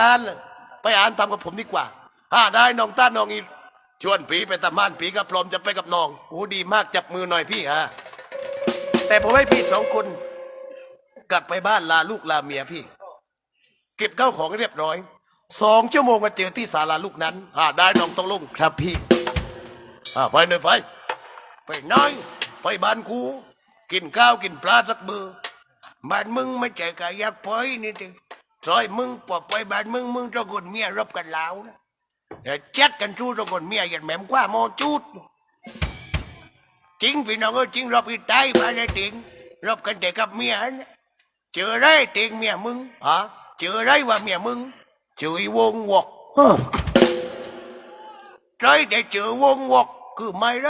อ่านเลยไปอ่านทำกับผมดีกว่าอ่าได้น้องต้าน้องอีชวนปีไปตะมานปีกับพรมจะไปกับน้องโอ้ดีมากจับมือหน่อยพี่ฮะแต่ผมให้พี่สองคนกลับไปบ้านลาลูกลาเมียพี่ เก็บข้าวของเรียบร้อยสองชั่วโมงมาเจอที่ศาลาลูกนั้นอ่าได้น้องต้องลงครับพี่อ่าไปหน่อยไปไปน้อยไปบ้านกูกินข้าวกินปลาสักเบือบ้านมึงไม่ใช่กายักไปนี่ติ ซอยมึงปอบไปบ้านมึงมึงต้องคนเมียรบกันแล้วนะแต่จัดกันสู้ต้องคนเมียอย่างแหม่มกว่าโมจูดจริงพี่น้องเออจริงรบอีใจมาได้จริงรบกันแต่กับเมียนะเจอไรเตียงเมียมึงฮะเจอไรว่าเมียมึงเจอวงวอกไรแต่เจอวงวกคือไม่ไร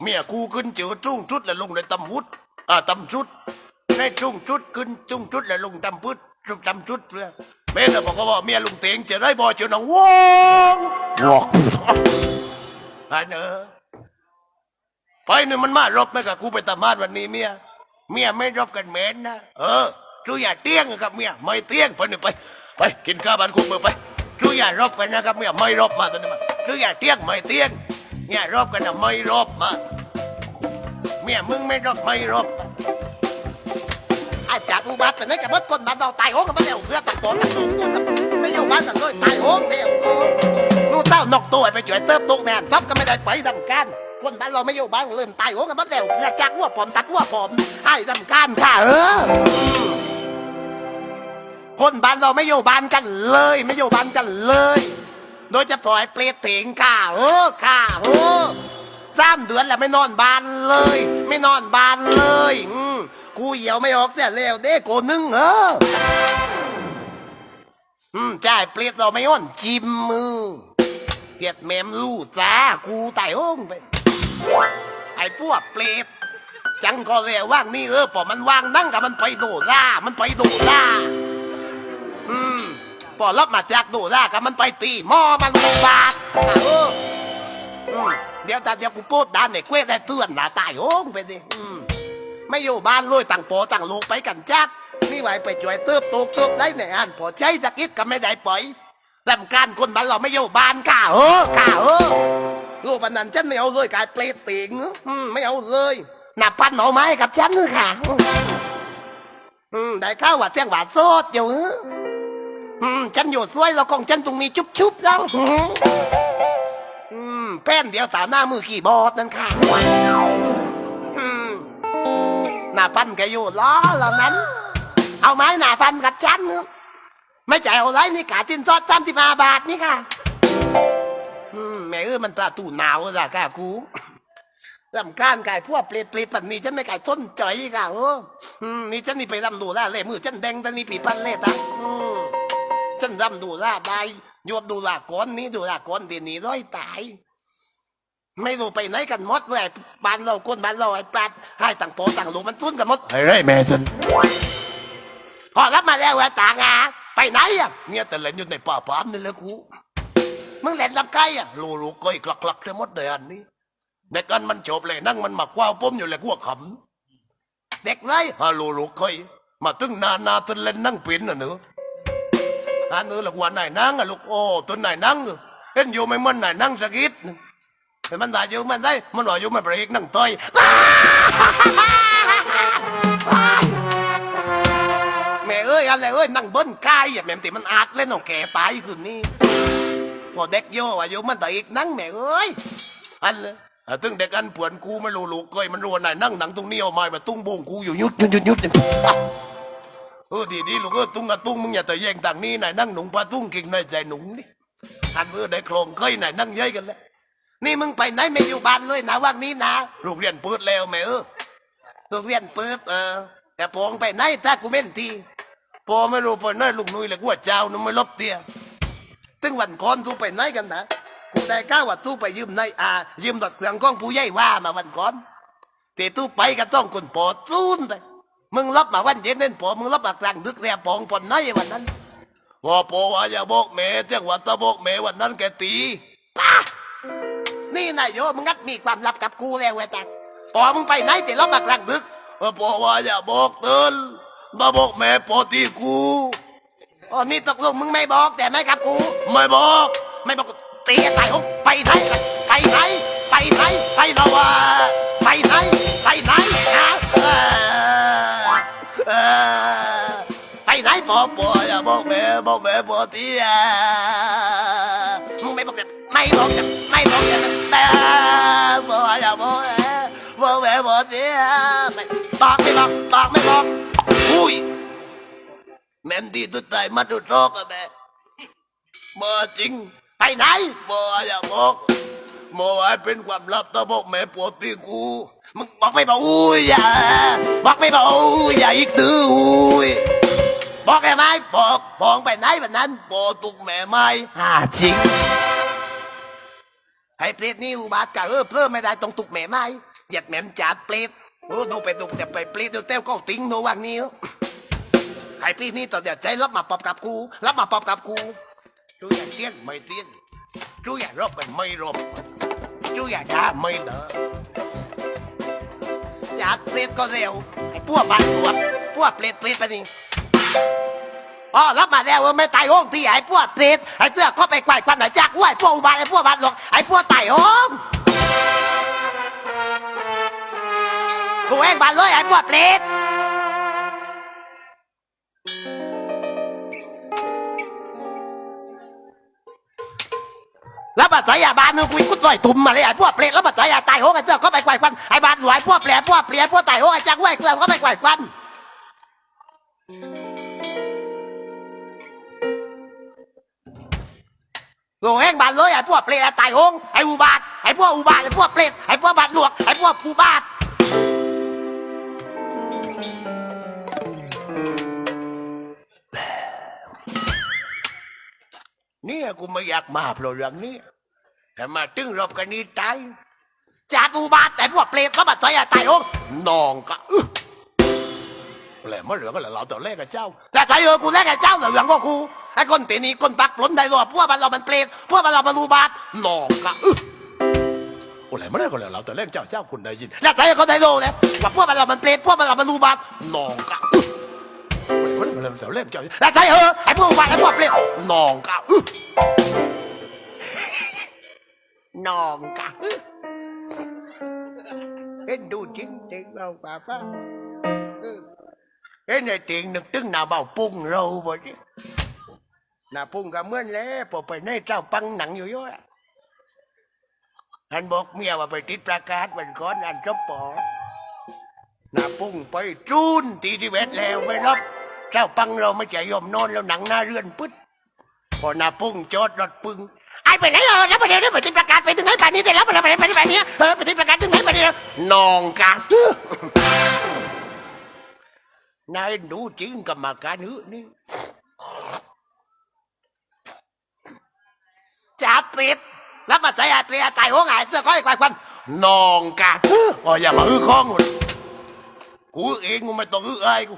เมียกูขึ้นเจอ trung ชุดแล้วลงในตำวุฒอ่าตำชุด ใน trung ชุดขึ้น trung ชุดแล้วลงตำพุดลงตำชุดเพื่อแม่น่ะบอกว่าเมียลุงเตียงเจอไรบ่เจอน้องวงวอกอันเนอะไปนี่มันมารบไหมกับกูไปตามานวันนี้เมียเมียไม่รบกันเหม็นนะเออจูอย่าเตี้ยงกับเมียไม่เตี้ยงไปนี่ไปไปกินข้าวบ้านคุกมือไปจูอย่ารบกันนะครับเมียไม่รบมาตอนนี้มาจูอย่าเตี้ยงไม่เตี้ยงเนี่ยรบกันนะไม่รบมาเมียมึงไม่รบไม่รบ อาจารย์อุบัติเป็นได้กับมดคนบ้านเราตายโหงกันมาแล้วเพื่อตัดปอตัดลูกกูครับไม่อยู่บ้านกันเลยตายโหงแล้วนู่นเต้านอกตัวไปช่วยเติมตุกแน่นชอบก็ไม่ได้ไปดำกันคนบ้านเราไม่อยู่บ้านเริ่มตายโหงกันมาแล้วเพื่อจักว่าผมตัดว่าผมให้ดำกันค่ะเออคนบ้านเราไม่อยู่บ้านกันเลย ไม่อยู่บ้านกันเลย โดยจะปล่อยเปรตเถงค่ะเออค่ะเออสามเดือนแล้วไม่นอนบ้านเลย ไม่นอนบ้านเลย อืม กูเหี่ยวไม่ออกเสียแล้วเด้โกนึงเอออืมจ่ายเปรตเราไม่อ้อนจิมมือเกียดแมมลู่จ้ากูตายโอ้งไป ไอ้พวกเปรตจังก็เรียกว่างนี่เออพอมันว่างนั่งกับมันไปโดล่ามันไปโดล่าอืมพอรับมาจากโดรากับมันไปตีหม้อมันโบบาดเอออืมเดี๋ยวแต่เดี๋ยวกูโปดดานเนี่ยเกว้ได้เตือนหนาตายโอ้งไปดิอืม ไม่อยู่บ้านเลยต่างปอต่างลูกไปกันจักนี่ไหวไปช่วยเติบโตเติบได้ในอันพอใช้ตะกิดก็ไม่ได้ปล่อยลำการคนบ้านเราไม่อยู่บ้านก่าเออก่าเออลูกปนนันฉันไม่เอาเลยกลายเปรตติงอืมไม่เอาเลยหนับพันหน่อไม้กับฉันค่ะอืมได้ข้าวหวาเตียงหวานโซดอยู่อืมฉันอยู่สวยแล้วของฉันตรงนี้ชุบชุบๆแล้วอืมอืมแป้นเดียวสาวหน้ามือกี่บอดนั่นค่ะ หน้าพันแกอยู่ล้อเหล่านั้น เอาไหมหน้าพันกับฉันนอะไม่จ่ายเอาไรนี่กาจินซอดสามสิบห้าบาทนี่ค่ะอืมแม่เออมันประตูหนาวจ้ะค่ะกูลำก้ารกายพวกเปรตเปรตปันนี้ฉันไม่กายต้นใจค่ะเอออืมนี่ฉันนี่ไปรำดูแลเลยมือฉันแดงต่นี่ผีปันเล่ตังอืมฉันรำดูลาได้โยบดูลาก้อนนี้ดูลาก้อนเดี๋ยวนี้ร้อยตาย ไม่รู้ไปไหนกันหมดเลยบ้านเราคนบ้านเราไอ้ปลัดให้ต่างโปต่างลูกมันทุนกันหมดไอ้ไรแม่ฉันพอรับมาแล้วไอ้ต่างอะไปไหนอะเนี่ยแต่เล่นอยู่ในป่าปามนี่แหละกูมึงเล่นรับไก่อะลูลูก้อยกลักกลักทั้งหมดเลยอันนี้เด็กกันมันจบเลยนั่งมันมาคว้าวป้มอยู่เลยกูขเด็กเลยำฮัลโหลลูก้อยมาตึงนานาตึนเล่นนั่งปิ่นน่ะเนื้อะอันเนื้อละวันไหนนั่งอะลูกโอ้ตึนไหนนั่งอะเห็นอยู่ไม่มันไหนนั่งสักอิด หนึ่งแต่มันได้อยู่มันได้มันว่าอยู่มันเบรกนั่งต่อยแม่เอ้ยอะไรเอ้ยนั่งเบิ้ลไก่อะแม่ติมันอาดเล่นเอาแกตายคืนนี้พอเด็กโย่อายุมันแต่อีกนั่งแม่เอ้ยอันเลยตึงเด็กอันปวนกูไม่รู้ลูกก้อยมันรัวไหนนั่งหนังตรงนี้เอาไม้มาตุ้งบุงกูอยู่ยุดยุดยุดยุดเออดีดีลูกเออตุ้งกับตุ้งมึงอย่าแต่แย่งต่างนี้ไหนนั่งหนุ่งปลาตุ้งกิ่งในใจหนุ่งนี่อันเออได้โครงเคยไหนนั่งเย้ยกันแล้ว นี่มึงไปไหนไม่อยู่บ้านเลยนะว่างนี้นะลูกเรียนเปิดแล้วแม่เออโรงเรียนเปิดเออ แต่พงไปไหนถ้ากูเม่นทีพอไม่รู้ไปไหนลูกนุ้ยเลยกูว่าเจ้านุ่มไม่ลบเตี้ยถึงวันก่อนทูไปไหนกันนะกูได้ก้าวว่าทูไปยืมในอายืมดอดเครื่องกล้องผู้ใหญ่ว่ามาวันก่อนแต่ทูไปก็ต้องคนปอดซูนไปมึงรับมาวันเย็นเน้นปอมึงรับมากลางดึกแล้วปองปนไหนวันนั้นว่าพอว่าอย่าบอกแม่จังหวัดตะบอกแม่วันนั้นแกตีป้า นี่นายโยมึงงัดมีความลับกับกูแล้วเว้ยตังปอมึงไปไหนแต่รับมากลางดึกว่าพอว่าอย่าบอกเตือนตะบอกแม่ปอตีกูอ๋อนี่ตกลงมึงไม่บอกแต่ไม่กับกู ไม่บอก ไม่บอกตีไต่ห้องไปไหนกันไปไหนไปไหนไปเราอะไปไหนไปไหนฮะเออเออไปไหนบอกบอกอย่าบอกแม่บอกแม่บอกทีอะมึง ไม่บอกแต่ไม่บอกแต่ไม่บอกแต่แม่บอกอย่าบอกแบอกแม่บอกทีอะไม่บอกไม่บอกบอกไม่บอกอุ้ยแม่ดีตุดใจมาดุดโรกอะแม่บ่จริงไปไหนบ่อย่าบอกบ่ให้เป็นความลับตะบอกแม่ปวดที่กูมึงบอกไม่บอกอุ้ยอย่าบอกไม่บอกอุ้ยอย่าอีกตื้ออุ้ยบอกได้ไหมบอกบอกไปไหนแบบนั้นบอกตุกแม่ไม่ฮ่าจริง ให้เปรตนี่อุบาทกะเออเพิ่มไม่ได้ตรงตุกแม่ไม้เหยียดแหม่มจัดเปรตโอ้ดูไปดูแต่ไปเปรตดูเต้วก็ติ้งโนวางนี้ไอ้พี่นี่ต่อเดียวใจรับมาปอบกับกูรับมาปอบกับกูจูอย่าเตี้ยนไม่เตี้ยนจูอย่ารบกันไม่รบจูอย่าด่าไม่เด้ออยากเปรตก็เร็วไอ้พวกบานตัวพวกเปรตเปรตไปนี่ อ๋อรับมาแล้วเออไม่ตายโห้งที่ไอ้พวกเปรตไอ้เสื้อเข้าไปไกวควันไหนจักว่าไอ้พวกอุบาทไอ้พวกบานหลอกไอ้พวกตายโห้งกูเองบานเลยไอ้พวกเปรตแล้วบัดสายยาบานนึงกูกูต่อยตุ่มมาเลยไอ้พวกเปรตแล้วบัดสายยาตายโหงไอ้เจ้าก็ไปไกวควันไอ้บานหลวยพวกเปรตพวกเปรตพวกตายโหงไอ้จักไว้เกลือก็ไปไกวควัน โง่เองบานเลยไอ้พวกเปรตไอ้ตายหงไอ้อุบาทไอ้พวกอุบาทไอ้พวกเปรตไอ้พวกบาดหลวกไอ้พวกปูบาทเนี่ยกูไม่อยากมาเพราะเรื่องนี้แต่มาตึงรบกันนี่ตายจากอุบาทไอ้พวกเปรตแล้วบัดสายยาตายหงนองกะอึะแหละมาเหลือก็แหละเราแต่แรกกับเจ้าแต่ใจเออกูแรกกับเจ้าเหลืองก็กู ไอ้คนเตนี้คนปักปล้นได้รอบพวกมันเรามันเปรตพวกมันเรามันอุบาทนองกะอึะโอ้แหละมาได้ก็แหละเราแต่แรกเจ้าเจ้าคุณได้ยินแล้วใจเขาได้โลเลยว่าพวกมันเรามันเปรตพวกมันเรามันอุบาทนองกะอึมันมันแต่แรกเจ้าแล้วใจเออไอ้พวกอุบาทไอ้พวกเปรตนองกะอึนองกะอึเห็นดูจริงจริงเราป้าป้าเห็นไอ้จริงนึกตึงหน้าเบาปุ้งเราบ่ดิ หน้าปุ้งก็เหมื่อนแล้วพอไปในเจ้าปังหนังอยู่เยอะอันบอกเมียว่าไปติดประกาศวันก่อนอันจบปอหน้าปุ้งไปจูนตีที่เวทแล้วไม่รับเจ้าปังเราไม่ใจยอมนอนแล้วหนังหน้าเรือนปึ๊ดพอหน้าปุ้งจอดรถปึงไอ้ไปไหนเออแล้วไปเดี๋ยวนี้ไปติดประกาศไปถึงไหนป่านนี้แต่แล้วไปไหนไปไหนไปไหนเนี่ยเออไปติดประกาศถึงไหนป่านนี้แล้วนองกะนายดูจริงกรรมการหือนี่ จับติดแล้วมาใจอาเตรียตายหัวหงายเสื้อก้อยควายควันนองกะอ๋ออย่ามาอื้อข้องหมดกูเองกูไม่ต้องอื้ออายกู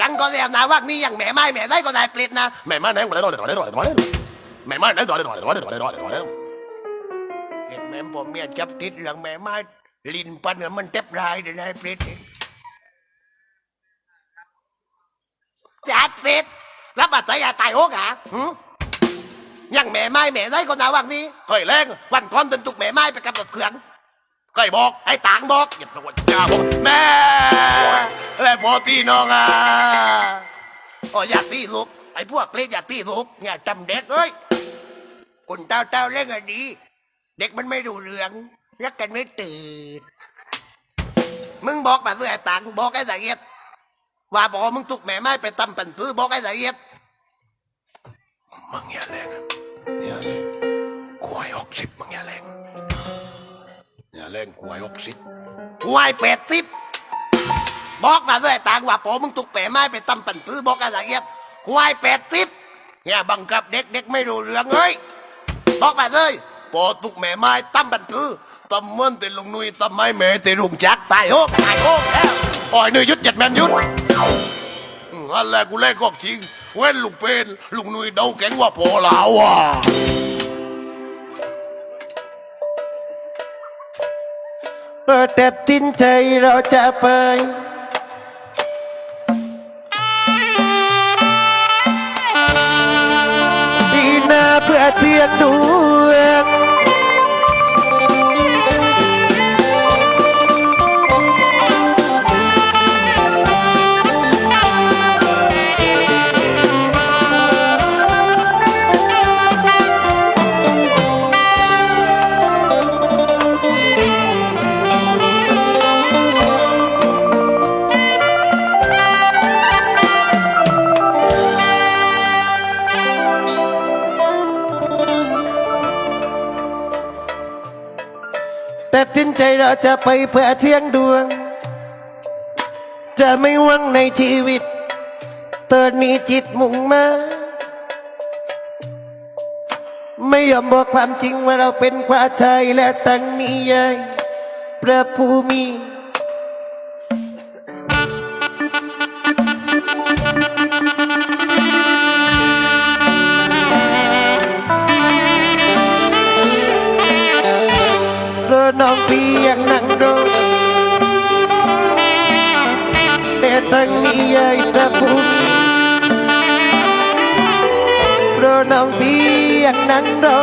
จังก็เรียกนะว่านี่อย่างแหม่ไม้แหม่ได้ก็ได้ปลิดนะแม่มาไหนมาไหนต่อเลยต่อเลยต่อเลยต่อเลยแม่มาไหนต่อเลยต่อเลยต่อเลยต่อเลยต่อเลยต่อเลยเห็นแม่ผมเมียจับติดเรื่องแหม่ไม้ลินปันเนี่ยมันเต็บรายเดี๋ยวได้ปลิดจับติดแล้วมาใจอาตายหัวหงา ยหืมอย่างแหม่ไม้แหม่ได้ก็นาว่างนี้เคยแรงวันก่อนเป็นตุกแม่ไม้ไปกับรถเครื่องเคยบอกไอ้ต่างบอกอย่าบอกอย่าบอกแม่แล้วพอตีน้องอะอ๋ออย่าตีลูกไอ้พวกเล่นอย่าตีลูกอย่าจำเด็กเอ้ยคนเต้าเต้าเล่นกันดี เด็กมันไม่ดูเรื่องรักกันไม่ตื่นมึงบอกมาเสื้อไอ้ต่างบอกไอ้ละเอียดว่าบอกมึงตุกแม่ไม้ไปตำปันตื้อบอกไอ้ละเอียดมึ กูให้หกสิบมึงอย่าแรงอย่าแรงกูให้หกสิบกูให้เป็ดสิบบอกมาเสื้อไอ้ต่างว่าพอมึงตุกแม่ไม้ไปตำปั่นตื้อบอกไอ้ละเอียดกูให้เป็ดสิบเนี่ยบังคับเด็กเด็กไม่รู้เรื่องเอ้ยบอกมาเลยพอตุกแม่ไม้ตั้มบันทือตำมันแต่ลุงนุยตำไม้แม่แต่ลุงจักตายโหกตายโหกแล้วอ่อยเนยยุดหยัดแมนยุดอืมอันแรกกูแรกก็จริงเว้นลูกเป็นลุงนุยเดาแข็งว่าพอลาวอะ เปิดแต่ทิ้นใจเราจะไปปีหน้าเพื่อเทียดู เราจะไปเพื่อเที่ยงดวง จะไม่หวังในชีวิตตอนนี้จิตมุ่งมาไม่ยอมบอกความจริงว่าเราเป็นควาชายและตั้งนิยายพระภูมิ น้องพี่ยังนั่งรอแต่ตั้งนี้ใหญ่พระภูมิเพราะน้องพี่ยังนั่งรอ